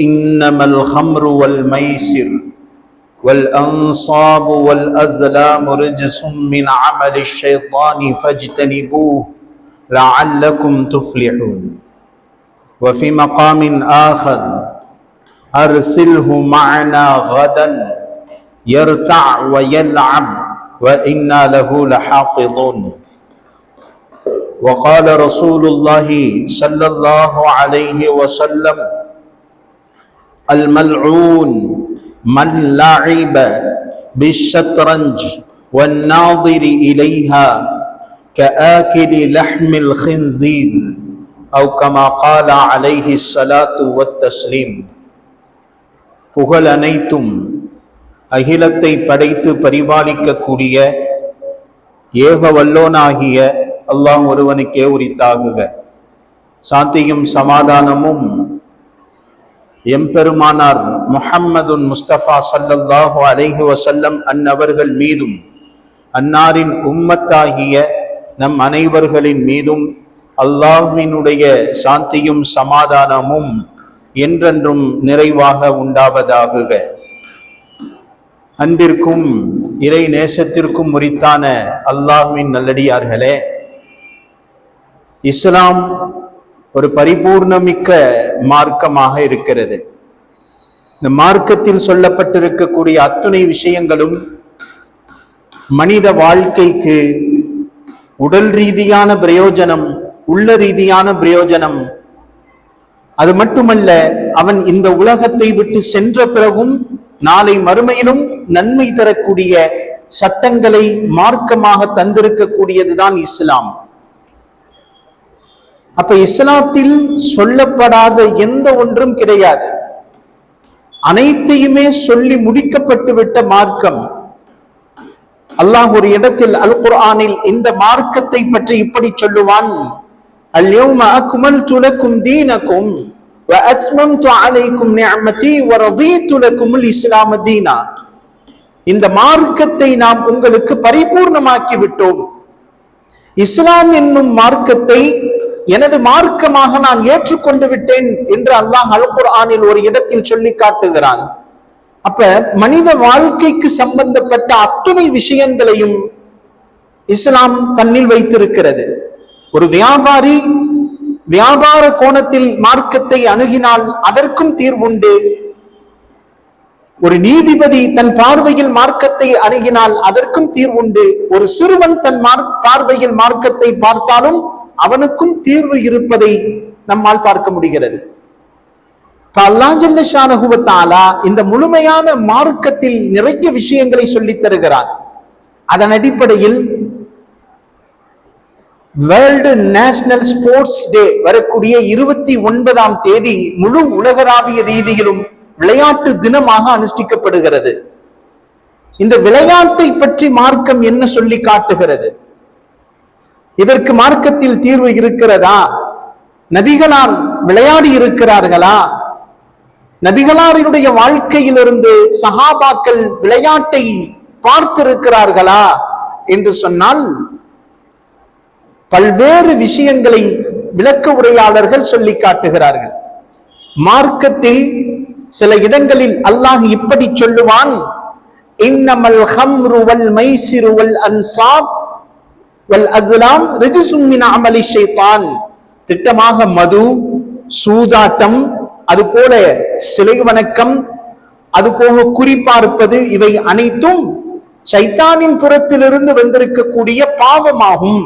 إنما الخمر والميسر والأنصاب والأزلام رجس من عمل الشيطان فاجتنبوه لعلكم تفلحون. وفي مقام آخر أرسله معنا غدا يرتع ويلعب وإنا له لحافظون. وقال رسول الله صلى الله عليه وسلم الملعون من لعب بالشطرنج والناظر إليها كآكل لحم الخنزير أو كما قال عليه الصلاة والتسليم புகழ் அனைத்தும் அகிலத்தை படைத்து பரிபாலிக்கக்கூடிய ஏக வல்லோனாகிய அல்லாஹ் ஒருவனுக்கே உரித்தாகுக சாந்தியும் சமாதானமும் எம்பெருமானார் முஹம்மதுன் முஸ்தபா சல்லல்லாஹு அலைஹி வசல்லம் அன்னவர்கள் மீதும் அன்னாரின் உம்மத்தாகிய நம் அனைவர்களின் மீதும் அல்லாஹ்வினுடைய சாந்தியும் சமாதானமும் என்றென்றும் நிறைவாக உண்டாவதாகுக. அன்பிற்கும் இறை நேசத்திற்கும் முறித்தான அல்லாஹ்வின் நல்லடியார்களே இஸ்லாம் ஒரு பரிபூர்ணமிக்க மார்க்கமாக இருக்கிறது. இந்த மார்க்கத்தில் சொல்லப்பட்டிருக்கக்கூடிய அத்துணை விஷயங்களும் மனித வாழ்க்கைக்கு உடல் ரீதியான பிரயோஜனம் உள்ள ரீதியான பிரயோஜனம். அது மட்டுமல்ல அவன் இந்த உலகத்தை விட்டு சென்ற பிறகும் நாளை மறுமையிலும் நன்மை தரக்கூடிய சட்டங்களை மார்க்கமாக தந்திருக்கக்கூடியதுதான் இஸ்லாம். அப்ப இஸ்லாத்தில் சொல்லப்படாத எந்த ஒன்றும் கிடையாது அனைத்தையுமே சொல்லி முடிக்கப்பட்டு விட்ட மார்க்கம் அல்லாஹ் ஒரு இடத்தில் அல் குர்ஆனில் இந்த மார்க்கத்தை பற்றி இப்படி சொல்லுவான் அல்யௌம அக்மல்து லக்கும் தீனக்கும் وأتممت عليكم نعمتي ورضيت لكم الإسلام دينا இந்த மார்க்கத்தை நாம் உங்களுக்கு பரிபூர்ணமாக்கி விட்டோம் இஸ்லாம் என்னும் மார்க்கத்தை எனது மார்க்கமாக நான் ஏற்றுக்கொண்டு விட்டேன் என்று அல்லாஹ் அல் குர்ஆனில் ஒரு இடத்தில் சொல்லி காட்டுகிறான். அப்ப மனித வாழ்க்கைக்கு சம்பந்தப்பட்ட அத்துணை விஷயங்களையும் இஸ்லாம் தன்னில் வைத்திருக்கிறது. ஒரு வியாபாரி வியாபார கோணத்தில் மார்க்கத்தை அணுகினால் அதற்கும் தீர்வுண்டு. ஒரு நீதிபதி தன் பார்வையில் மார்க்கத்தை அணுகினால் அதற்கும் தீர்வுண்டு. ஒரு சிறுவன் தன் பார்வையில் மார்க்கத்தை பார்த்தாலும் அவனுக்கும் தீர்வு இருப்பதை நம்மால் பார்க்க முடிகிறது. அல்லாஜல்லா இந்த முழுமையான மார்க்கத்தில் நிறைய விஷயங்களை சொல்லித் தருகிறார். அதன் அடிப்படையில் வேர்ல்டு நேஷனல் ஸ்போர்ட்ஸ் டே வரக்கூடிய இருபத்தி ஒன்பதாம் தேதி முழு உலகளாவிய ரீதியிலும் விளையாட்டு தினமாக அனுஷ்டிக்கப்படுகிறது. இந்த விளையாட்டை பற்றி மார்க்கம் என்ன சொல்லி காட்டுகிறது? இதற்கு மார்க்கத்தில் தீர்வு இருக்கிறதா? நபிகளார் விளையாடி இருக்கிறார்களா? நபிகளாரினுடைய வாழ்க்கையிலிருந்து சகாபாக்கள் விளையாட்டை பார்த்திருக்கிறார்களா? என்று சொன்னால் பல்வேறு விஷயங்களை விளக்க உரையாளர்கள் சொல்லி காட்டுகிறார்கள். மார்க்கத்தில் சில இடங்களில் அல்லாஹ் இப்படி சொல்லுவான் இன்னமல் ஹம்ருவல் மைசிறுவல் அன்சாப் வல் அஸ்லாம் ரிஜுசும் மின் அமலி ஷைத்தான். திட்டமாக மது சூதாட்டம் அது போல சிலை வணக்கம் அது போக குறிப்பார்ப்பது இவை அனைத்தும் சைத்தானின் புறத்திலிருந்து வந்திருக்கக்கூடிய பாவமாகும்.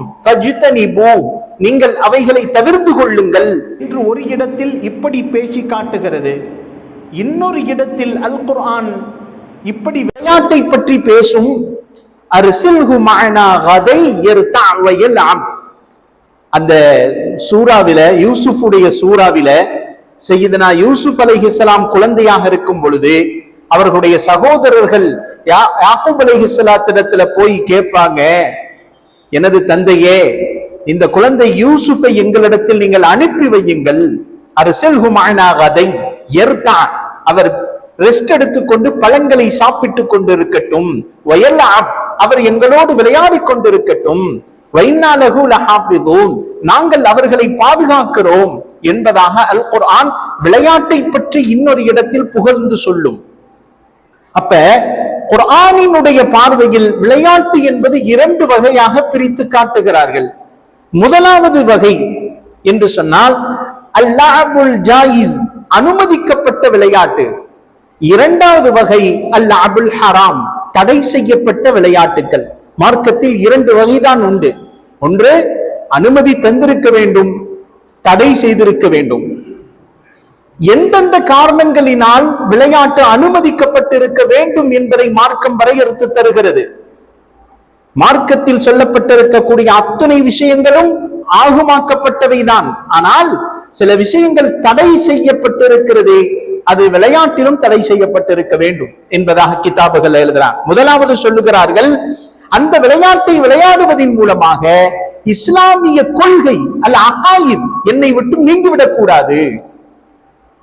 நீங்கள் அவைகளை தவிர்த்து கொள்ளுங்கள். என்று ஒரு இடத்தில் இப்படி பேசி காட்டுகிறது. இன்னொரு இடத்தில் அல் குர்ஆன் இப்படி விளையாட்டை பற்றி பேசும் அரிசில்ஹு மஅனா கதை யர்தா ஆம். அந்த சூறாவில யூசுஃபுடைய சூறாவில செய்தனா யூசுப் இஸ்லாம் குழந்தையாக இருக்கும் பொழுது அவர்களுடைய சகோதரர்கள் யா- யாக்கூப் அலைஹிஸ்ஸலாத்திடத்துல போய் கேட்பாங்க எனது தந்தையே இந்த குழந்தை யூசுஃபை எங்களிடத்தில் நீங்கள் அனுப்பி வையுங்கள். அரசல்ஹு மானாகதை எர்தா அவர் ரெஸ்ட் எடுத்துக்கொண்டு பழங்களை சாப்பிட்டுக் கொண்டிருக்கட்டும். வயல் அவர் எங்களோடு விளையாடிக் கொண்டிருக்கட்டும். வைநாலகு நாங்கள் அவர்களை பாதுகாக்கிறோம் என்பதாக அல் குர்ஆன் விளையாட்டை பற்றி இன்னொரு இடத்தில் புகழ்ந்து சொல்லும். அப்ப குர்ஆனினுடைய பார்வையில் விளையாட்டு என்பது இரண்டு வகையாக பிரித்து காட்டுகிறார்கள். முதலாவது வகை என்று சொன்னால் அல்லாஹுல் ஜாயிஸ் அனுமதிக்கப்பட்ட விளையாட்டு. இரண்டாவது வகை அல்லாஹுல் ஹராம். தடை செய்யப்பட்ட விளையாட்டுகள் மார்க்கத்தில் இரண்டு வகைதான் உண்டு. ஒன்று அனுமதி தந்திருக்க வேண்டும் தடை செய்திருக்க வேண்டும். எந்தெந்த காரணங்களினால் விளையாட்டு அனுமதிக்கப்பட்டிருக்க வேண்டும் என்பதை மார்க்கம் வரையறுத்து தருகிறது. மார்க்கத்தில் சொல்லப்பட்டிருக்கக்கூடிய அத்தனை விஷயங்களும் ஆகுமாக்கப்பட்டவைதான் ஆனால் சில விஷயங்கள் தடை செய்யப்பட்டிருக்கிறது அது விளையாட்டிலும் தடை செய்யப்பட்டிருக்க வேண்டும் என்பதாக கிதாபுகள் எழுதுறார் முதலாவது சொல்லுகிறார்கள் அந்த விளையாட்டை விளையாடுவதன் மூலமாக இஸ்லாமிய கொள்கை அல்ல அகாயித் என்னை விட்டு நீங்கிவிடக் கூடாது.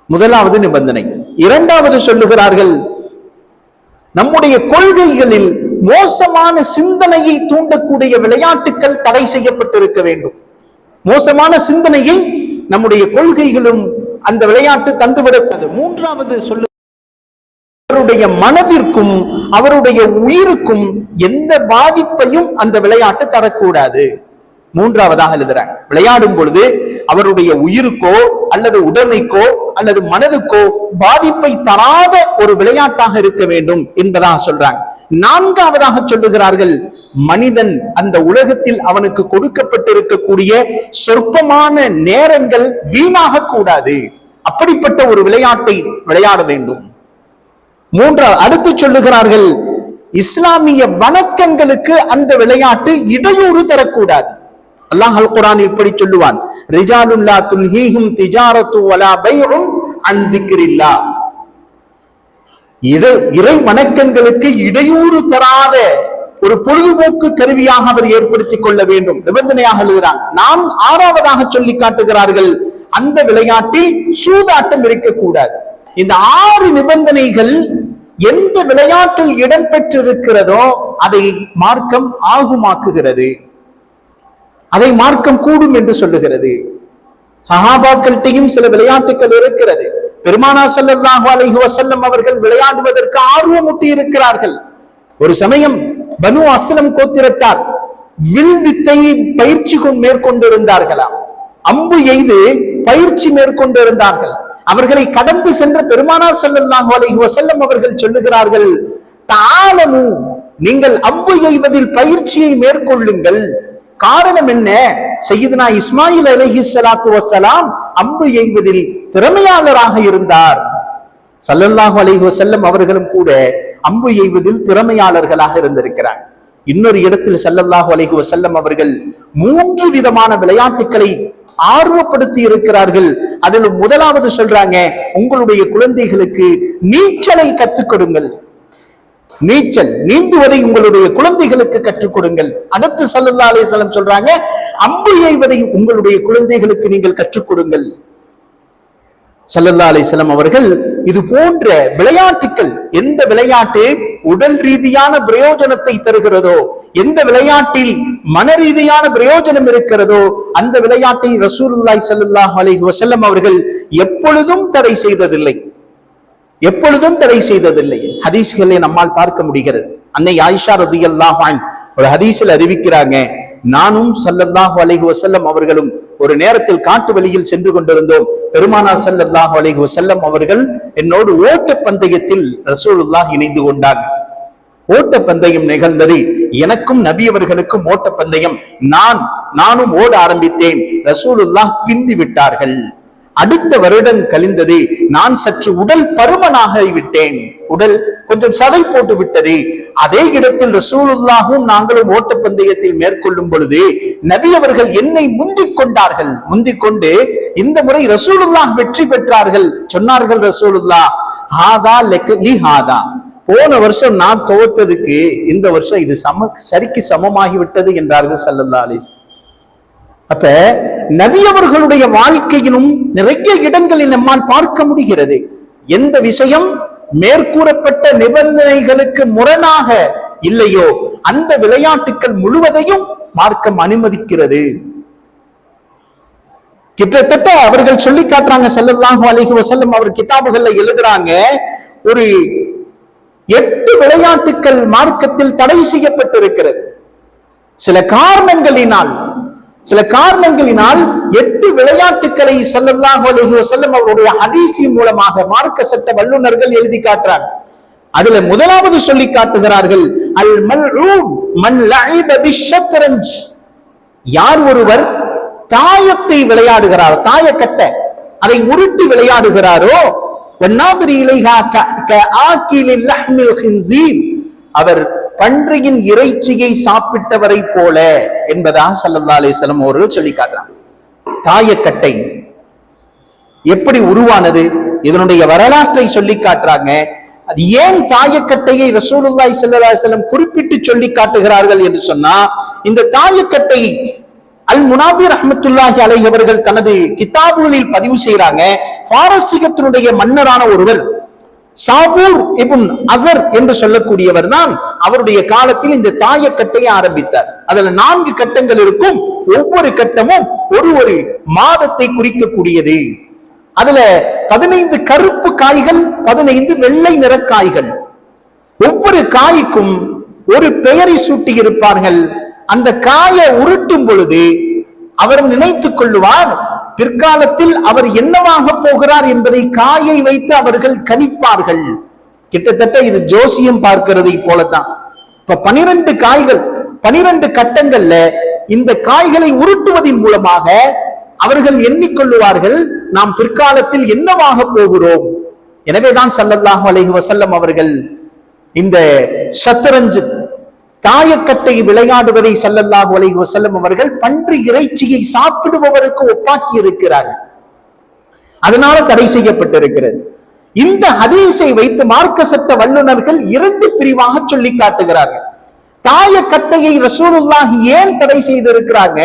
முதலாவது நிபந்தனை. இரண்டாவது சொல்லுகிறார்கள் நம்முடைய கொள்கைகளில் மோசமான சிந்தனையை தூண்டக்கூடிய விளையாட்டுகள் தடை செய்யப்பட்டிருக்க வேண்டும். மோசமான சிந்தனையை நம்முடைய கொள்கைகளும் அந்த விளையாட்டு தந்துவிடக்கூடாது மூன்றாவது சொல்லு அவருடைய மனதிற்கும் அவருடைய உயிருக்கும் எந்த பாதிப்பையும் அந்த விளையாட்டு தரக்கூடாது. மூன்றாவதாக எழுதுறாங்க விளையாடும் பொழுது அவருடைய உயிருக்கோ அல்லது உடமைக்கோ அல்லது மனதுக்கோ பாதிப்பை தராத ஒரு விளையாட்டாக இருக்க வேண்டும் என்பதாக சொல்றாங்க. நான்காவதாக சொல்லுகிறார்கள் மனிதன் அந்த உலகத்தில் அவனுக்கு கொடுக்கப்பட்டிருக்கக்கூடிய சொற்பமான நேரங்கள் வீணாக கூடாது. அப்படிப்பட்ட ஒரு விளையாட்டை விளையாட வேண்டும். மூன்றா அடுத்து சொல்லுகிறார்கள் இஸ்லாமிய வணக்கங்களுக்கு அந்த விளையாட்டு இடையூறு தரக்கூடாது. அல்லாஹ் அல் குரான் இப்படி சொல்லுவான் ரிஜாலுல்லா துல்ஹீஹும் திஜாரத்து வலா பைரும் அன் திக்ரில்லா. இறை இறை வணக்கங்களுக்கு இடையூறு தராத ஒரு பொழுதுபோக்கு கருவியாக அவர் ஏற்படுத்திக் கொள்ள வேண்டும். நிபந்தனையாக எழுதுகிறான். நாம் ஆறாவதாக சொல்லி காட்டுகிறார்கள். அந்த விளையாட்டில் சூதாட்டம் இருக்கக்கூடாது. இந்த ஆறு நிபந்தனைகள் எந்த விளையாட்டில் இடம்பெற்றிருக்கிறதோ அதை மார்க்கம் ஆகுமாக்குகிறது. அதை மார்க்கம் கூடும் என்று சொல்லுகிறது. சகாபாக்கள்கிட்டையும் சில விளையாட்டுகள் இருக்கிறது. பெருமானா ஸல்லல்லாஹு அலைஹி செல்லம் அவர்கள் விளையாடுவதற்கு ஆர்வமூட்டி இருக்கிறார்கள் ஒரு சமயம் பனு அஸ்லம் கோத்திரத்தார் வில் வித்தை பயிற்சி மேற்கொண்டிருந்தார்களாம் அம்பு எய்து பயிற்சி மேற்கொண்டிருந்தார்கள். அவர்களை கடந்து சென்ற பெருமானார் செல்லல்லாஹு அலைஹி செல்லம் அவர்கள் சொல்லுகிறார்கள் தாளமு நீங்கள் அம்பு எய்வதில் பயிற்சியை மேற்கொள்ளுங்கள். காரணம் என்ன? செய்யுதுனா இஸ்மாயில் அலஹி சலாத்து வசலாம் அம்பு எய்வதில் திறமையாளராக இருந்தார். சல்லல்லாஹு அலைஹி செல்லம் அவர்களும் கூட அம்பு எய்வதில் திறமையாளர்களாக இருந்திருக்கிறார். இன்னொரு இடத்தில் ஸல்லல்லாஹு அலைஹி செல்லம் அவர்கள் மூன்று விதமான விளையாட்டுகளை ஆர்வப்படுத்தி இருக்கிறார்கள். அதில் முதலாவது சொல்றாங்க உங்களுடைய குழந்தைகளுக்கு நீச்சலை கற்றுக் கொடுங்கள். நீச்சல் நீந்துவதை உங்களுடைய குழந்தைகளுக்கு கற்றுக் கொடுங்கள். அடுத்து சல்லல்லா அலிஸ்லாம் சொல்றாங்க அம்பு எய்வதை உங்களுடைய குழந்தைகளுக்கு நீங்கள் கற்றுக் கொடுங்கள். சல்லல்லா அலிஸ்லாம் அவர்கள் இது போன்ற விளையாட்டுக்கள் எந்த விளையாட்டு உடல் ரீதியான பிரயோஜனத்தை தருகிறதோ எந்த விளையாட்டில் மன ரீதியான பிரயோஜனம் இருக்கிறதோ அந்த விளையாட்டை ரசூல்லாய் ஸல்லல்லாஹு அலி வசல்லம் அவர்கள் எப்பொழுதும் தடை செய்ததில்லை. எப்பொழுதும் தடை செய்ததில்லை. ஹதீஸ்களை நம்மால் பார்க்க முடிகிறது. அன்னை ஆயிஷா ரதியல்லாஹு அன்ஹா ஒரு ஹதீஸில் அறிவிக்கிறாங்க நானும் சல்லல்லாஹு அலைஹி வசல்லம் அவர்களும் ஒரு நேரத்தில் காட்டு வழியில் சென்று கொண்டிருந்தோம். பெருமானார் சல்லல்லாஹு அலைஹி வசல்லம் அவர்கள் என்னோடு ஓட்ட பந்தயத்தில் ரசூலுல்லாஹ் இணைந்து கொண்டார் ஓட்ட பந்தயம் நிகழ்ந்தது. எனக்கும் நபி அவர்களுக்கும் ஓட்ட பந்தயம். நான் நானும் ஓட ஆரம்பித்தேன். ரசூலுல்லாஹ் பிந்தி விட்டார்கள். அடுத்த வருடம் கழிந்தது நான் சற்று உடல் பருமனாக விட்டேன். உடல் கொஞ்சம் சதை போட்டு விட்டது. அதே இடத்தில் ரசூலுல்லாஹும் நாங்களும் ஓட்டப்பந்தயத்தில் மேற்கொள்ளும் பொழுது நபி அவர்கள் என்னை முந்திக் கொண்டார்கள். முந்திக் கொண்டு இந்த முறை ரசூலுல்லாஹ் வெற்றி பெற்றார்கள். சொன்னார்கள் ரசூலுல்லாஹ் ஹாதா லெக்கலி ஹாதா. போன வருஷம் நான் துவத்ததுக்கு இந்த வருஷம் இது சம சரிக்கு சமமாகி விட்டது என்றார்கள் சல்லல்லா அலிஸ் அப்ப நபி அவர்களுடைய வாழ்க்கையிலும் நிறைய இடங்களில் நம்மால் பார்க்க முடிகிறது. எந்த விஷயம் மேற்கூறப்பட்ட நிபந்தனைகளுக்கு முரணாக இல்லையோ அந்த விளையாட்டுக்கள் முழுவதையும் மார்க்கம் அனுமதிக்கிறது. கிட்டத்தட்ட அவர்கள் சொல்லி காட்டுறாங்க ஸல்லல்லாஹு அலைஹி வஸல்லம் அவர் கிதாபுகள்ல எழுதுறாங்க ஒரு எட்டு விளையாட்டுக்கள் மார்க்கத்தில் தடை செய்யப்பட்டிருக்கிறது. சில காரணங்களினால் சில காரணங்களினால் எட்டு விளையாட்டுக்களை ஸல்லல்லாஹு செல்லும் அவருடைய அதிசி மூலமாக மார்க்க சட்ட வல்லுநர்கள் எழுதி காட்டுறாங்க. அதுல முதலாவது சொல்லி காட்டுகிறார்கள் அல் மல் பிஷ்ஷத்ரஞ்ச் யார் ஒருவர் தாயத்தை விளையாடுகிறார் தாயக்கட்டை அதை உருட்டி விளையாடுகிறாரோ அவர் பன்றியின் இறைச்சியை சாப்பிட்டவரை போல என்பதாக சல்லல்லா அலிஸ்லம் அவர்கள் சொல்லி காட்டுறாங்க. தாயக்கட்டை எப்படி உருவானது? இதனுடைய வரலாற்றை சொல்லி காட்டுறாங்க. அது ஏன் தாயக்கட்டையை ரசூலுல்லாய் ஸல்லல்லாஹு குறிப்பிட்டு சொல்லி காட்டுகிறார்கள் என்று சொன்னா இந்த தாயக்கட்டை அல் முனாவி ரஹ்மத்துல்லாஹி அலை அவர்கள் தனது கிதாபுகளில் பதிவு செய்கிறாங்க பாரசீகத்தினுடைய மன்னரான ஒருவர். சாபூர் இபுன் அசர் என்று சொல்லக்கூடியவர் தான் அவருடைய காலத்தில் இந்த தாயக்கட்டையை ஆரம்பித்தார். அதுல நான்கு கட்டங்கள் இருக்கும். ஒவ்வொரு கட்டமும் ஒரு ஒரு மாதத்தை குறிக்கக்கூடியது. அதுல பதினைந்து கருப்பு காய்கள் பதினைந்து வெள்ளை நிற காய்கள். ஒவ்வொரு காய்க்கும் ஒரு பெயரை சூட்டி இருப்பார்கள் அந்த காயை உருட்டும் பொழுது அவர் நினைத்துக் கொள்ளுவார் பிற்காலத்தில் அவர் என்னவாக போகிறார் என்பதை காயை வைத்து அவர்கள் கணிப்பார்கள். கிட்டத்தட்ட இது ஜோசியம் பார்க்கிறதை போலதான் இப்ப பனிரெண்டு காய்கள் பனிரெண்டு கட்டங்கள்ல இந்த காய்களை உருட்டுவதன் மூலமாக அவர்கள் எண்ணிக்கொள்ளுவார்கள் நாம் பிற்காலத்தில் என்னவாக போகிறோம்? எனவேதான் சல்லல்லாஹு அலைஹி வசல்லம் அவர்கள் இந்த சத்தரஞ்சு தாயக்கட்டை விளையாடுவதை செல்லல்லாஹு அலைஹி செல்லும் அவர்கள் பன்றி இறைச்சியை சாப்பிடுபவருக்கு ஒப்பாக்கி இருக்கிறார்கள் அதனால தடை செய்யப்பட்டிருக்கிறது. இந்த ஹதீஸை வைத்து மார்க்க சட்ட வல்லுநர்கள் இரண்டு பிரிவாக சொல்லி காட்டுகிறார்கள். தாயக்கட்டையை ரசூலுல்லாஹி ஏன் தடை செய்திருக்கிறாங்க?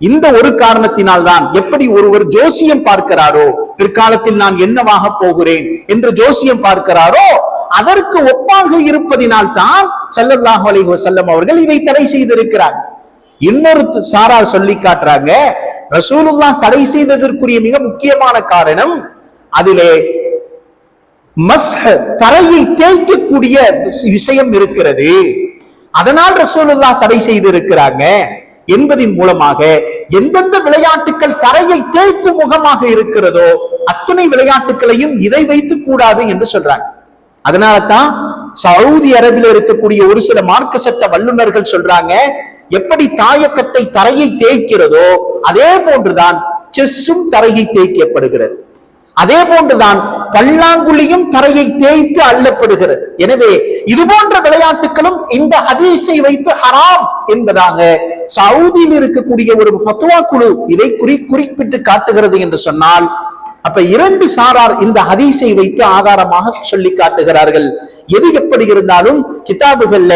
இந்த ஒரு காரணத்தினால் தான் எப்படி ஒருவர் ஜோசியம் பார்க்கிறாரோ? பிற்காலத்தில் நான் என்னவாக போகிறேன்? என்று ஜோசியம் பார்க்கிறாரோ? அதற்கு ஒப்பாக இருப்பதினால் தான் ஸல்லல்லாஹு அலைஹி வஸல்லம் அவர்கள் இதை தடை செய்திருக்கிறார். இன்னொரு சாரார் சொல்லி காட்டுறாங்க ரசூலுல்லா தடை செய்ததற்குரிய மிக முக்கியமான காரணம் அதிலே மஸ்ஹ தரையை தேய்க்கக்கூடிய விஷயம் இருக்கிறது. அதனால் ரசூலுல்லா தடை செய்திருக்கிறாங்க என்பதின் மூலமாக எந்தெந்த விளையாட்டுக்கள் தரையை தேய்க்கும் முகமாக இருக்கிறதோ அத்தனை விளையாட்டுகளையும் இதை வைத்து கூடாது என்று சொல்றாங்க. அதனால தான் சவுதி அரேபில இருக்கக்கூடிய ஒரு சில மார்க்க சட்ட வல்லுநர்கள் சொல்றாங்க எப்படி தாயக்கட்டை தரையை தேய்க்கிறதோ அதே போன்றுதான் செஸ்ஸும் தரையை தேய்க்கப்படுகிறது. அதே போன்றுதான் பல்லாங்குழியும் தரையை தேய்த்து அள்ளப்படுகிறது. எனவே இது போன்ற விளையாட்டுகளும் இந்த ஹதீஸை வைத்து ஹராம் என்பதாக சவுதியில் இருக்கக்கூடிய ஒரு ஃபத்வா குழு இதை குறி குறிப்பிட்டு காட்டுகிறது என்று சொன்னால் அப்ப இரண்டு சாரார் இந்த ஹதீஸை வைத்து ஆதாரமாக சொல்லி காட்டுகிறார்கள். எது எப்படி இருந்தாலும் கிதாபுகள்ல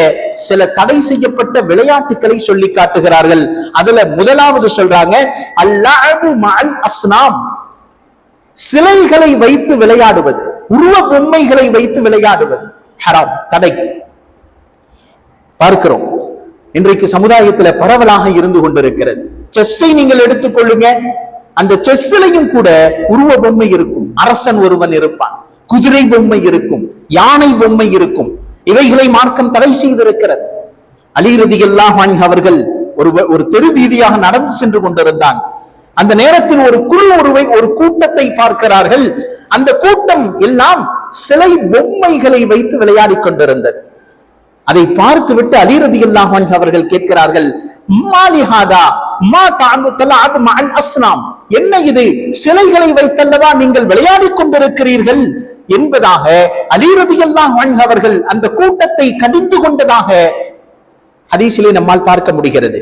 சில தடை செய்யப்பட்ட விளையாட்டுகளை சொல்லி காட்டுகிறார்கள். அதுல முதலாவது சொல்றாங்க அல்லாஹு மஅல் அஸ்னாம். சிலைகளை வைத்து விளையாடுவது உருவ பொம்மைகளை வைத்து விளையாடுவது ஹராம் தடை. பார்க்கிறோம் இன்றைக்கு சமுதாயத்துல பரவலாக இருந்து கொண்டிருக்கிறது. செஸ்ஸை நீங்கள் எடுத்துக்கொள்ளுங்க அந்த செஸ்ஸிலையும் கூட உருவ பொம்மை இருக்கும். அரசன் ஒருவன் இருப்பான். குதிரை பொம்மை இருக்கும். யானை பொம்மை இருக்கும். இவைகளை மார்க்கம் தடை செய்திருக்கிறது. அலிரதி அல்லாஹ் அவர்கள் ஒரு ஒரு தெரு வீதியாக நடந்து சென்று கொண்டிருந்தான். அந்த நேரத்தில் ஒரு குழு ஒருவை ஒரு கூட்டத்தை பார்க்கிறார்கள். அந்த கூட்டம் எல்லாம் சிலை பொம்மைகளை வைத்து விளையாடிக் கொண்டிருந்தது. அதை பார்த்துவிட்டு அலிரதி அல்லாஹ் அவர்கள் கேட்கிறார்கள் மாலிஹாதா மா தஅபு தலஅபு மஅல் அஸ்னாம் என்ன இது? சிலைகளை வைத்தல்லவா நீங்கள் விளையாடிக் கொண்டிருக்கிறீர்கள்? என்பதாக அலிரதியெல்லாம் அவர்கள் அந்த கூட்டத்தை கடிந்து கொண்டதாக ஹதீஸிலே நம்மால் பார்க்க முடிகிறது.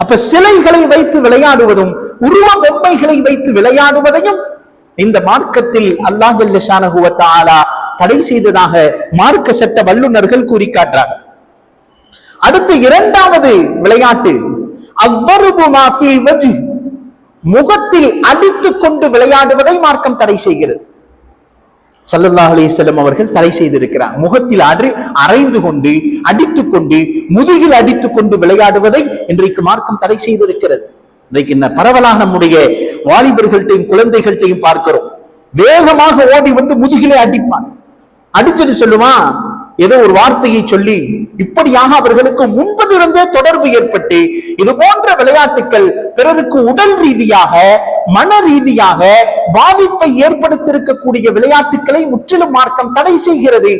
அப்ப சிலைகளை வைத்து விளையாடுவதும் உருவ பொம்மைகளை வைத்து விளையாடுவதையும் இந்த மார்க்கத்தில் அல்லாஹ் ஜல்லஷானஹு தடை செய்ததாக மார்க்க சட்ட வல்லுநர்கள் கூறி காட்டுறாங்க அடுத்து இரண்டாவது விளையாட்டு அவ்வருபு மாஃபி வஜ் முகத்தில் அடித்துக் கொண்டு விளையாடுவதை மார்க்கம் தடை செய்கிறது. சல்லல்லாஹு அலைஹி அவர்கள் தடை செய்திருக்கிறார். முகத்தில் அடி அரைந்து கொண்டு அடித்துக் கொண்டு முதுகில் அடித்துக் கொண்டு விளையாடுவதை இன்றைக்கு மார்க்கம் தடை செய்திருக்கிறது. இன்றைக்கு இந்த பரவலாக நம்முடைய வாலிபர்கள்ட்டையும் குழந்தைகள்ட்டையும் பார்க்கிறோம். வேகமாக ஓடி வந்து முதுகிலே அடிப்பான். அடிச்சது சொல்லுவான் ஏதோ ஒரு வார்த்தையை சொல்லி இப்படியாக அவர்களுக்கு முன்பதிலிருந்தே தொடர்பு ஏற்பட்டு இது போன்ற விளையாட்டுகள் பிறருக்கு உடல் ரீதியாக மன ரீதியாக பாதிப்பை ஏற்படுத்தியிருக்கக்கூடிய விளையாட்டுகளை முற்றிலும் மார்க்கம் தடை செய்கிறது.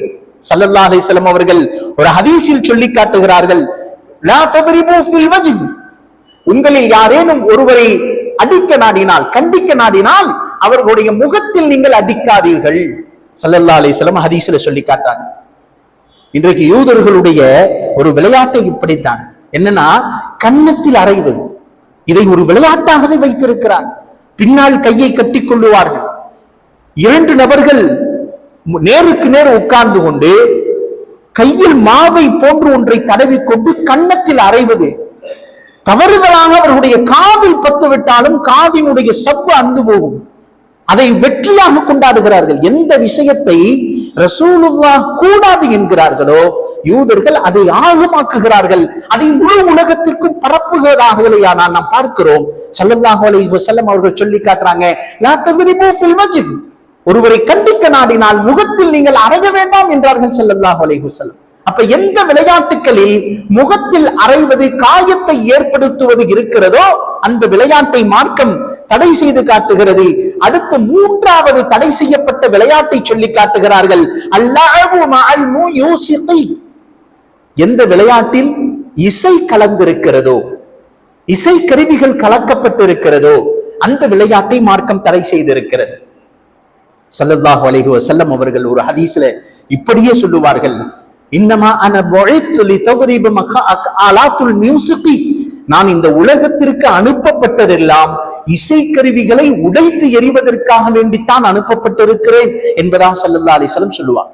சல்லல்லா செலம் அவர்கள் ஒரு ஹதீஸில் சொல்லி காட்டுகிறார்கள். உங்களில் யாரேனும் ஒருவரை அடிக்க நாடினால் கண்டிக்க நாடினால் அவர்களுடைய முகத்தில் நீங்கள் அடிக்காதீர்கள். சல்லல்லா அலிஸ்லம் ஹதீஸ்ல சொல்லி காட்டாங்க இன்றைக்கு யூதர்களுடைய ஒரு விளையாட்டை இப்படித்தான். என்னன்னா கன்னத்தில் அறைவது. இதை ஒரு விளையாட்டாகவே வைத்திருக்கிறார். பின்னால் கையை கட்டி கொள்ளுவார்கள் இரண்டு நபர்கள் நேருக்கு நேர் உட்கார்ந்து கொண்டு கையில் மாவை போன்று ஒன்றை தடவிக்கொண்டு கன்னத்தில் அறைவது. தவறுதலாக அவர்களுடைய காதில் பத்து விட்டாலும் காதினுடைய சப்பு அந்து போகும். அதை வெற்றியாக கொண்டாடுகிறார்கள். எந்த விஷயத்தை ரசூலுல்லாஹ் கூடாது என்கிறார்களோ யூதர்கள் அதை ஆழமாக்குகிறார்கள். அதை முழு உலகத்திற்கும் பரப்புகிறார்களேயானால் நாம் பார்க்கிறோம். சல்லல்லாஹு அலைஹி வஸல்லம் அவர்கள் சொல்லி காட்டுறாங்க ஒருவரை கண்டிக்க நாடினால் முகத்தில் நீங்கள் அறைய வேண்டாம் என்றார்கள் ஸல்லல்லாஹு அலைஹி வஸல்லம். அப்ப எந்த விளையாட்டுகளில் முகத்தில் அறைவது காயத்தை ஏற்படுத்துவது இருக்கிறதோ அந்த விளையாட்டை மார்க்கம் தடை செய்து காட்டுகிறது. அடுத்து மூன்றாவது தடை செய்யப்பட்ட விளையாட்டை சொல்லி காட்டுகிறார்கள். அல்லாஹ் எந்த விளையாட்டில் இசை கலந்திருக்கிறதோ இசை கருவிகள் கலக்கப்பட்டிருக்கிறதோ அந்த விளையாட்டை மார்க்கம் தடை செய்திருக்கிறது. ஸல்லல்லாஹு அலைஹி வசல்லம் அவர்கள் ஒரு ஹதீஸ்ல இப்படியே சொல்லுவார்கள். இன்னமா அன பொழைத்துலி தொகுதி மகா நான் இந்த உலகத்திற்கு அனுப்பப்பட்டதெல்லாம் இசைக்கருவிகளை உடைத்து எறிவதற்காக வேண்டித்தான் அனுப்பப்பட்டிருக்கிறேன் என்பதா ஸல்லல்லாஹு அலிசலம் சொல்லுவார்.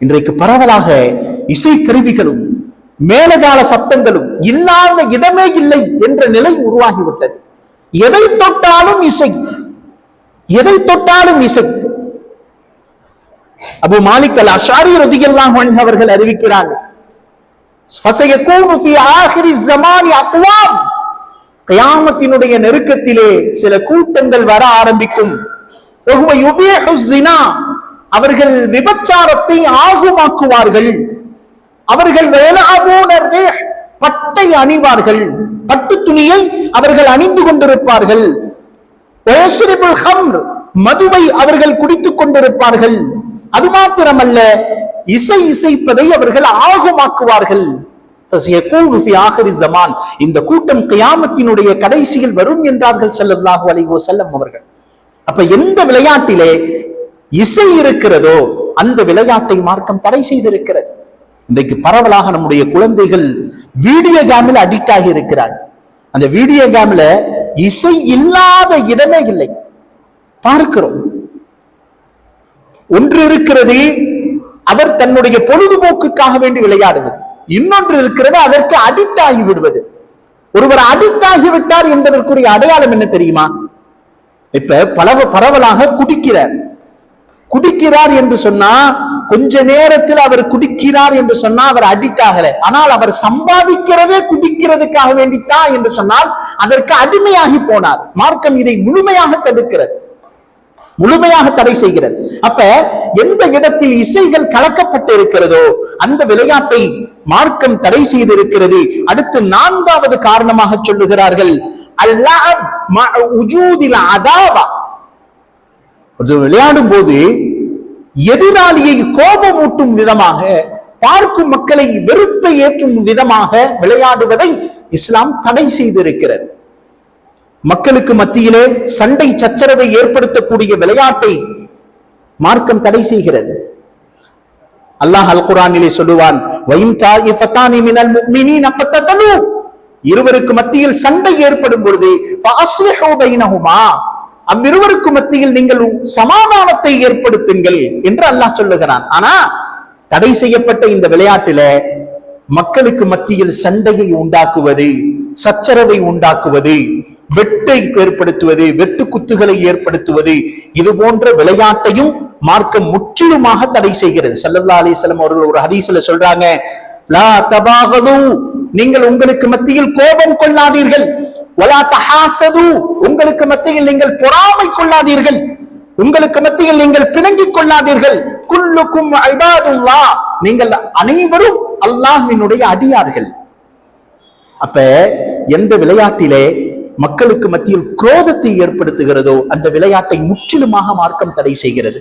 இன்றைக்கு பரவலாக இசைக்கருவிகளும் மேலகால சத்தங்களும் இல்லாத இடமே இல்லை என்ற நிலை உருவாகிவிட்டது. எதை தொட்டாலும் இசை எதை தொட்டாலும் இசை. அபு மாலிக் அல் அஷாரி ரதியல்லாஹு அவர்கள் அறிவிக்கிறார்கள் கயாமத்தினுடைய நெருக்கத்திலே சில கூட்டங்கள் வர ஆரம்பிக்கும். வஹுவ யுபீஹு ஸினா. அவர்கள் விபச்சாரத்தை ஆகுமாக்குவார்கள். அவர்கள் வயலஅபூன பட்டை அணிவார்கள். பட்டு துணியை அவர்கள் அணிந்து கொண்டிருப்பார்கள். மதுவை அவர்கள் குடித்துக் கொண்டிருப்பார்கள். அது மாத்திரமல்ல இசை இசைப்பதை அவர்கள் ஆகுமாக்குவார்கள். இந்த கூட்டம் கியாமத்தினுடைய கடைசியில் வரும் என்றார்கள் ஸல்லல்லாஹு அலைஹி செல்லம் அவர்கள். அப்ப எந்த விளையாட்டிலே இசை இருக்கிறதோ அந்த விளையாட்டை மார்க்கம் தடை செய்திருக்கிறது. இன்றைக்கு பரவலாக நம்முடைய குழந்தைகள் வீடியோ கேமில் அடிக்ட் ஆகி இருக்கிறார் அந்த வீடியோ கேம்ல இசை இல்லாத இடமே இல்லை. பார்க்கிறோம். ஒன்று இருக்கிறது அவர் தன்னுடைய பொழுதுபோக்குக்காக வேண்டி விளையாடுவது. இன்னொன்று இருக்கிறது அதற்கு அடிக்ட் ஆகி விடுவது. ஒருவர் அடிக்ட் ஆகிவிட்டார் என்பதற்குரிய அடையாளம் என்ன தெரியுமா? இப்ப பலவ பரவலாக குடிக்கிறார். குடிக்கிறார் என்று சொன்னா கொஞ்ச நேரத்தில் அவர் குடிக்கிறார் என்று சொன்னா அவர் அடிக்ட் ஆகல. ஆனால் அவர் சம்பாதிக்கிறதே குடிக்கிறதுக்காக வேண்டித்தான் என்று சொன்னால் அதற்கு அடிமையாகி போனார். மார்க்கம் இதை முழுமையாக தடுக்கிறது. முழுமையாக தடை செய்கிறது. அப்ப எந்த இடத்தில் இசைகள் கலக்கப்பட்டு இருக்கிறதோ அந்த விளையாட்டை மார்க்கம் தடை செய்திருக்கிறது. அடுத்து நான்காவது காரணமாக சொல்லுகிறார்கள். அல்லாஹ் அதாவா. விளையாடும் போது எதிராளியை கோபமூட்டும் விதமாக பார்க்கும் மக்களை வெறுப்பை ஏற்றும் விதமாக விளையாடுவதை இஸ்லாம் தடை செய்திருக்கிறது. மக்களுக்கு மத்தியிலே சண்டை சச்சரவை ஏற்படுத்தக்கூடிய விளையாட்டை மார்க்கம் தடை செய்கிறது. அல்லாஹ் அல் குரானிலே சொல்லுவான் இருவருக்கு மத்தியில் சண்டை ஏற்படும் பொழுது அவ்விருவருக்கு மத்தியில் நீங்கள் சமாதானத்தை ஏற்படுத்துங்கள் என்று அல்லாஹ் சொல்லுகிறான். ஆனா தடை செய்யப்பட்ட இந்த விளையாட்டில மக்களுக்கு மத்தியில் சண்டையை உண்டாக்குவது சச்சரவை உண்டாக்குவது வெட்டை ஏற்படுத்துவது வெட்டு குத்துகளை ஏற்படுத்துவது இது போன்ற விளையாட்டையும் மார்க்கம் முற்றிலுமாக தடை செய்கிறது. சல்லல்லா அலிசலம் அவர்கள் ஒரு ஹதீஸ்ல சொல்றாங்க லா தபாகது நீங்கள் உங்களுக்கு மத்தியில் கோபம் கொள்ளாதீர்கள். வலா தஹாசது உங்களுக்கு மத்தியில் நீங்கள் பொறாமை கொள்ளாதீர்கள். உங்களுக்கு மத்தியில் நீங்கள் பிணங்கிக் கொள்ளாதீர்கள். குல்லுக்கும் ஐபாதுல்லா நீங்கள் அனைவரும் அல்லாஹ்வினுடைய அடியார்கள். அப்ப எந்த விளையாட்டிலே மக்களுக்கு மத்தியில் குரோதத்தை ஏற்படுத்துகிறதோ அந்த விளையாட்டை முற்றிலுமாக மார்க்கம் தடை செய்கிறது.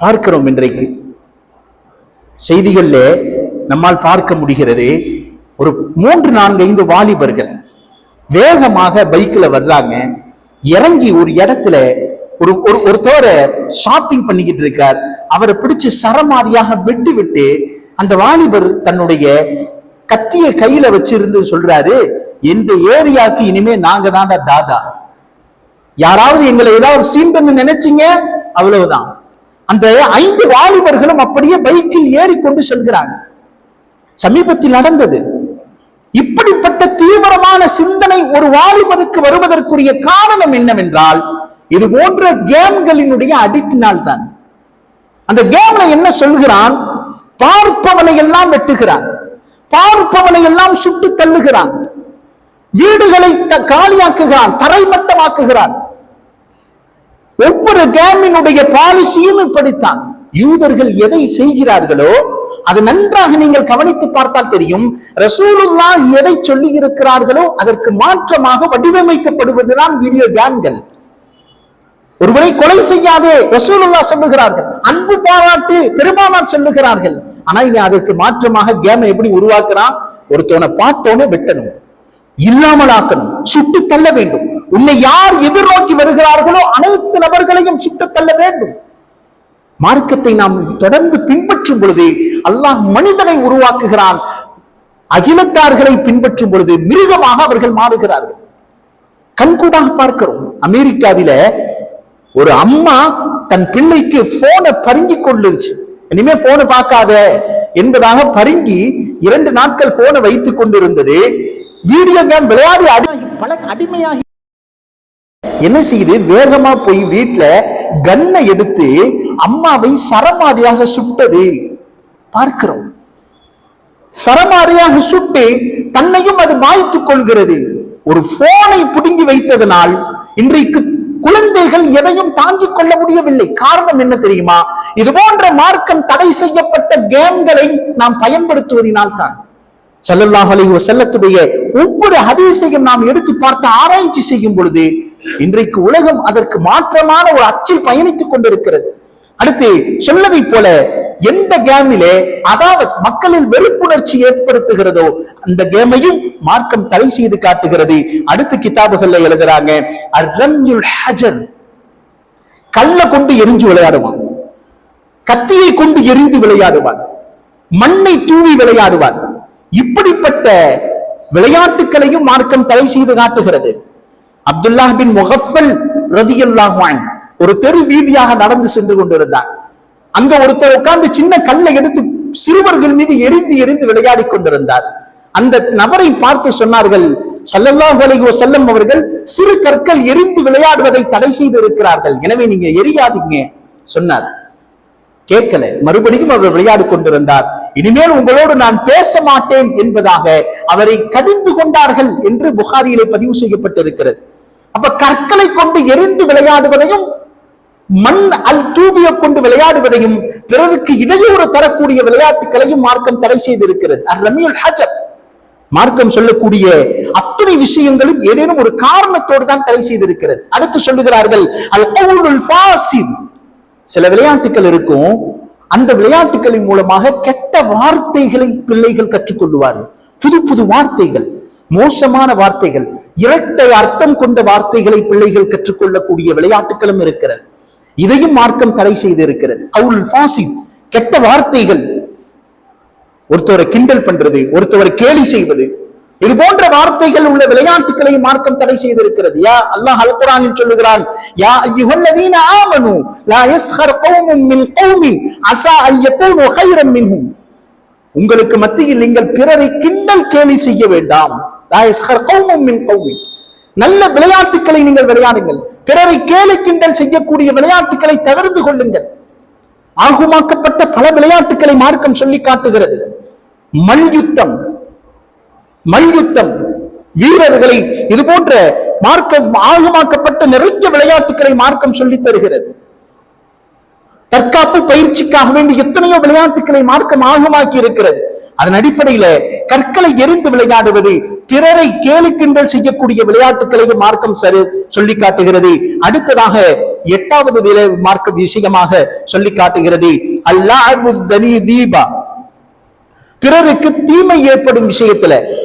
பார்க்கிறோம் இன்றைக்கு. செய்திகள்ல நம்மால் பார்க்க முடிகிறது ஒரு மூன்று நான்கு ஐந்து வாலிபர்கள் வேகமாக பைக்ல வர்றாங்க. இறங்கி ஒரு இடத்துல ஒரு ஒரு ஒருத்தவரை ஷாப்பிங் பண்ணிக்கிட்டு இருக்கார். அவரை பிடிச்சு சரமாரியாக வெட்டி விட்டு அந்த வாலிபர் தன்னுடைய கத்திய கையில வச்சிருந்து சொல்றாரு இந்த ஏரியாவுக்கு இனிமே நாங்க தான்டா தாதா. யாராவது எங்களை ஏதாவது சீண்டன்னு நினைச்சீங்க? அவ்வளவுதான். அந்த ஐந்து வாலிபர்களும் அப்படியே பைக்கில் ஏறிக்கொண்டு செல்கிறாங்க. சமீபத்தில் நடந்தது. இப்படிப்பட்ட தீவிரமான சிந்தனை ஒரு வாலிபருக்கு வருவதற்குரிய காரணம் என்னவென்றால் இது போன்ற கேம்களினுடைய அடிக்டினால் தான். அந்த கேம்ல என்ன சொல்கிறான்? பார்ப்பவனை எல்லாம் வெட்டுகிறான். பார்ப்பவனை எல்லாம் சுட்டு தள்ளுகிறான். வீடுகளை காலியாக்குகிறான் தரைமட்டமாக்குகிறான். ஒவ்வொரு கேமினுடைய பாலிசியும் இப்படித்தான். யூதர்கள் எதை செய்கிறார்களோ அது நன்றாக நீங்கள் கவனித்து பார்த்தால் தெரியும். ரசூலுல்லா எதை சொல்லி இருக்கிறார்களோ அதற்கு மாற்றமாக வடிவமைக்கப்படுவதுதான் வீடியோ கேம்கள். ஒருவரை கொலை செய்யாதே ரசூலுல்லா சொல்லுகிறார்கள். அன்பு பாராட்டு பெருமானார் சொல்லுகிறார்கள். ஆனா இனி அதற்கு மாற்றமாக கேமை எப்படி உருவாக்குறான்? ஒருத்தவனை பார்த்தோன்னு வெட்டணும். இல்லாமல் ஆக்கணும் சுட்டு தள்ள வேண்டும். உன்னை யார் எதிர்நோக்கி வருகிறார்களோ அனைத்து நபர்களையும் சுட்டு தள்ள வேண்டும். மார்க்கத்தை நாம் தொடர்ந்து பின்பற்றும் பொழுது அல்லாஹ் மனிதனை உருவாக்குகிறான். அகிலத்தார்களை பின்பற்றும் பொழுது மிருகமாக அவர்கள் மாறுகிறார்கள். கண்கூடாக பார்க்கிறோம். அமெரிக்காவில ஒரு அம்மா தன் பிள்ளைக்கு போனை பருங்கி கொள்ளுச்சு. இனிமே போனை பார்க்காத. என்பதாக பருங்கி இரண்டு நாட்கள் போனை வைத்துக் கொண்டிருந்தது. வீடியோ கேம் விளையாடி அடி பல அடிமையாகி என்ன செய்யுது? வேகமா போய் வீட்டுல கண்ணை எடுத்து அம்மாவை சரமாரியாக சுட்டது. பார்க்கிறோம். சரமாரியாக சுட்டு தன்னையும் அது மாய்த்துக் கொள்கிறது. ஒரு போனை புடுங்கி வைத்ததனால் இன்றைக்கு குழந்தைகள் எதையும் தாங்கிக் கொள்ள முடியவில்லை. காரணம் என்ன தெரியுமா? இது போன்ற மார்க்கம் தடை செய்யப்பட்ட கேம்களை நாம் பயன்படுத்துவதனால் தான் ஸல்லல்லாஹு செல்லத்துடைய வஸல்லத்துடைய ஒவ்வொரு ஹதீசையும் நாம் எடுத்து பார்த்து ஆராய்ச்சி செய்யும் பொழுது இன்றைக்கு உலகம் அதற்கு மாற்றமான ஒரு அச்சில் பயணித்துக் கொண்டிருக்கிறது. அடுத்து சொல்லதை போல எந்த கேமிலே அதாவது மக்களில் வெறுப்புணர்ச்சி ஏற்படுத்துகிறதோ அந்த கேமையும் மார்க்கம் தடை செய்து காட்டுகிறது. அடுத்த கிதாபுகள்ல எழுதுறாங்க ஹஜர். கல்ல கொண்டு எரிஞ்சு விளையாடுவான். கத்தியை கொண்டு எரிந்து விளையாடுவான். மண்ணை தூவி விளையாடுவான். இப்படிப்பட்ட விளையாட்டுகளையும் மார்க்கம் தடை செய்து காட்டுகிறது. அப்துல்லாஹ் பின் முகஃபல் ரதியுல்லாஹான் ஒரு தெரு வீதியாக நடந்து சென்று கொண்டிருந்தார் அங்க ஒருத்தர் உட்கார்ந்து சின்ன கல்லை எடுத்து சிறுவர்கள் மீது எரிந்து எரிந்து விளையாடி கொண்டிருந்தார். அந்த நபரை பார்த்து சொன்னார்கள் செல்லல்லா அலைஹி செல்லம் அவர்கள் சிறு கற்கள் எரிந்து விளையாடுவதை தடை செய்து இருக்கிறார்கள் எனவே நீங்க எரியாதீங்க சொன்னார். கேட்கல. மறுபடியும் அவர் விளையாடி கொண்டிருந்தார். இனிமேல் உங்களோடு நான் பேச மாட்டேன் என்பதாக அவரை கடிந்து கொண்டார்கள் என்று புகாரியிலே பதிவு செய்யப்பட்டிருக்கிறது. அப்ப கற்களை கொண்டு எரிந்து விளையாடுவதையும் மண் அல் தூவிய கொண்டு விளையாடுவதையும் பிறருக்கு இடையூறு தரக்கூடிய விளையாட்டுகளையும் மார்க்கம் தடை செய்திருக்கிறது. ரமியுல் ஹஜர். மார்க்கம் சொல்லக்கூடிய அத்துணை விஷயங்களும் ஏதேனும் ஒரு காரணத்தோடு தான் தடை செய்திருக்கிறது. அடுத்து சொல்லுகிறார்கள் அல் சில விளையாட்டுகள் இருக்கும். அந்த விளையாட்டுகளின் மூலமாக கெட்ட வார்த்தைகளை பிள்ளைகள் கற்றுக்கொள்வார்கள். புது புது வார்த்தைகள் மோசமான வார்த்தைகள் இரட்டை அர்த்தம் கொண்ட வார்த்தைகளை பிள்ளைகள் கற்றுக்கொள்ளக்கூடிய விளையாட்டுகளும் இருக்கிறது. இதையும் மார்க்கம் தடை செய்து இருக்கிறது அவுல் ஃபாசி கெட்ட வார்த்தைகள் ஒருத்தவரை கிண்டல் பண்றது ஒருத்தவரை கேலி செய்வது இது போன்ற வார்த்தைகள் உள்ள விளையாட்டுகளை மார்க்கம் தடை செய்திருக்கிறது. யா அல்லாஹ் அல் சொல்லுகிறான் யா அய்யுஹல்லதீன ஆமனு லா யஸ்ஹர் கௌமும் மின் கௌமின் அஸா அன் யகூனு கைரம் மின்ஹும். உங்களுக்கு மத்தியில் நீங்கள் பிறரை கிண்டல் கேலி செய்ய வேண்டாம். லா யஸ்ஹர் கௌமும் மின் கௌமின். நல்ல விளையாட்டுகளை நீங்கள் விளையாடுங்கள். பிறரை கேலி கிண்டல் செய்யக்கூடிய விளையாட்டுகளை தவிர்த்து கொள்ளுங்கள். ஆகுமாக்கப்பட்ட பல விளையாட்டுகளை மார்க்கம் சொல்லி காட்டுகிறது. மல்யுத்தம் மல்யுத்தம் வீரர்களை இது போன்ற மார்க்கம் ஆகமாக்கப்பட்ட நிறைய விளையாட்டுகளை மார்க்கம் சொல்லித் தருகிறது. தற்காப்பு பயிற்சிக்காக வேண்டி எத்தனையோ விளையாட்டுகளை மார்க்கம் ஆகமாக்கி இருக்கிறது. அதன் அடிப்படையில கற்களை எரிந்து விளையாடுவது பிறரை கேலி கிண்டல் செய்யக்கூடிய விளையாட்டுகளையும் மார்க்கம் சரி சொல்லி காட்டுகிறது. அடுத்ததாக எட்டாவது விலை- மார்க்க விஷயமாக சொல்லி காட்டுகிறது. அல்லாஹ் தீபா. பிறருக்கு தீமை ஏற்படும் விஷயத்துல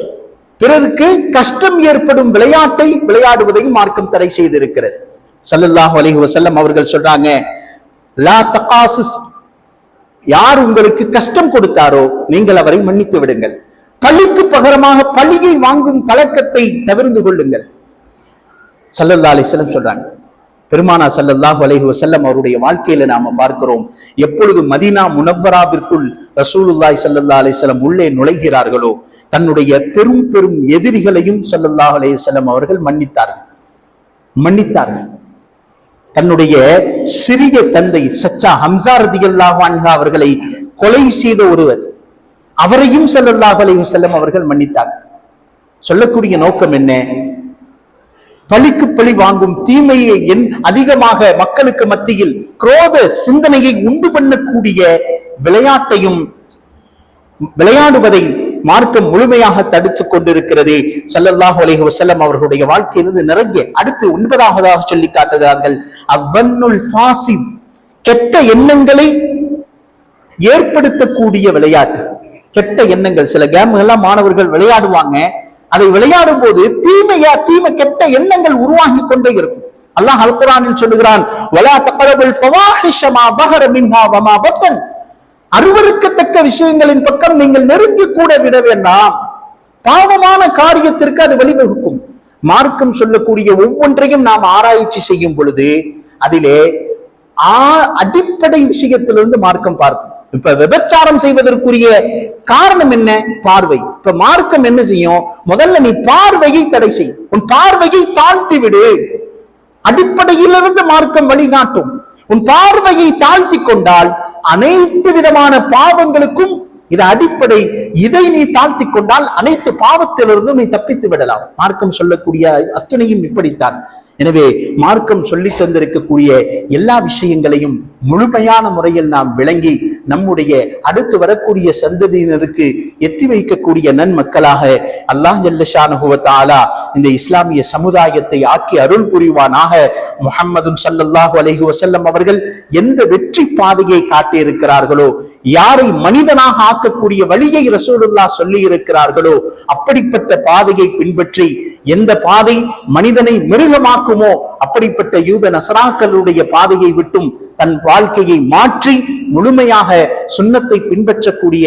பிறருக்கு கஷ்டம் ஏற்படும் விளையாட்டை விளையாடுவதையும் மார்க்கம் தடை செய்திருக்கிறது. ஸல்லல்லாஹு அலைஹி வசல்லம் அவர்கள் சொல்றாங்க லா யார் உங்களுக்கு கஷ்டம் கொடுத்தாரோ நீங்கள் அவரை மன்னித்து விடுங்கள். பழிக்கு பகரமாக பழியை வாங்கும் பழக்கத்தை தவிர்ந்து கொள்ளுங்கள். சல்லல்லா அலிஸ்லம் சொல்றாங்க பெருமானா சல்லல்லாஹ் அலைஹி வசல்லம் அவருடைய வாழ்க்கையில நாம பார்க்கிறோம். எப்பொழுது மதீனா முனவராவிற்குள் ரசூலுல்லாய் சல்லல்லா அலிசல்லம் உள்ளே நுழைகிறார்களோ தன்னுடைய பெரும் பெரும் எதிரிகளையும் சல்லல்லாஹ் அலைஹி அவர்கள் மன்னித்தார்கள். மன்னித்தார்கள். தன்னுடைய சிறிய தந்தை சச்சா ஹம்சா ரதியல்லாஹு அவர்களை கொலை செய்த ஒருவர் அவரையும் செல்லல்லாஹ் அலைஹி செல்லம் அவர்கள் மன்னித்தார் சொல்லக்கூடிய நோக்கம் என்ன? பழிக்கு பழி வாங்கும் தீமையை என் அதிகமாக மக்களுக்கு மத்தியில் குரோத சிந்தனையை உண்டு பண்ணக்கூடிய விளையாட்டையும் விளையாடுவதை மார்க்கம் முழுமையாக தடுத்து கொண்டிருக்கிறது. ஸல்லல்லாஹு அலைஹி வசல்லம் அவர்களுடைய வாழ்க்கையிலிருந்து நிறைய அடுத்து ஒன்பதாவதாக சொல்லி காட்டுகிறார்கள். அவ்வன்னுல் ஃபாசி கெட்ட எண்ணங்களை ஏற்படுத்தக்கூடிய விளையாட்டு. கெட்ட எண்ணங்கள். சில கேம்கள் எல்லாம் மாணவர்கள் விளையாடுவாங்க. அதை விளையாடும் போது தீமையா தீமை கெட்ட கெட்ட எண்ணங்கள் உருவாகி கொண்டே இருக்கும். அல்லாஹ் அல்குரானில் சொல்லுகிறான் வலா தக்ரபுல் ஃபவாஹிஷ மா பஹர மின்ஹா வமா பத்தன். அருவருக்கத்தக்க விஷயங்களின் பக்கம் நீங்கள் நெருங்கி கூட விட வேண்டாம். பாவமான காரியத்திற்கு அது வழிவகுக்கும். மார்க்கம் சொல்லக்கூடிய ஒவ்வொன்றையும் நாம் ஆராய்ச்சி செய்யும் பொழுது அதிலே அடிப்படை விஷயத்திலிருந்து மார்க்கம் பார்க்கும். இப்ப விபச்சாரம் செய்வதற்குரிய காரணம் என்ன? பார்வை. இப்ப மார்க்கம் என்ன செய்யும்? முதல்ல நீ பார்வையை தடை செய். உன் பார்வையை தாழ்த்தி விடு. அடிப்படையிலிருந்து மார்க்கம் வழிகாட்டும். உன் பார்வையை தாழ்த்தி கொண்டால் அனைத்து விதமான பாவங்களுக்கும் இது அடிப்படை. இதை நீ தாழ்த்தி கொண்டால் அனைத்து பாவத்திலிருந்தும் நீ தப்பித்து விடலாம். மார்க்கம் சொல்லக்கூடிய அத்துணையும் இப்படித்தான். எனவே மார்க்கம் சொல்லி தந்திருக்கக்கூடிய எல்லா விஷயங்களையும் முழுமையான முறையில் நாம் விளங்கி நம்முடைய அடுத்து வரக்கூடிய சந்ததியினருக்கு எத்தி வைக்கக்கூடிய நன்மக்களாக அல்லாஹ் ஜல்லஷானுகுவத்தாலா இந்த இஸ்லாமிய சமுதாயத்தை ஆக்கி அருள் புரிவானாக. முகம்மது சல்லல்லாஹு அலஹி வசல்லம் அவர்கள் எந்த வெற்றி பாதையை காட்டியிருக்கிறார்களோ யாரை மனிதனாக ஆக்கக்கூடிய வழியை ரசூலுல்லா சொல்லி இருக்கிறார்களோ அப்படிப்பட்ட பாதையை பின்பற்றி எந்த பாதை மனிதனை மிருகமாக்க அப்படிப்பட்ட யூத நசராக்களுடைய பாதையை விட்டும் தன் வாழ்க்கையை மாற்றி முழுமையாக சுண்ணத்தை பின்பற்றக்கூடிய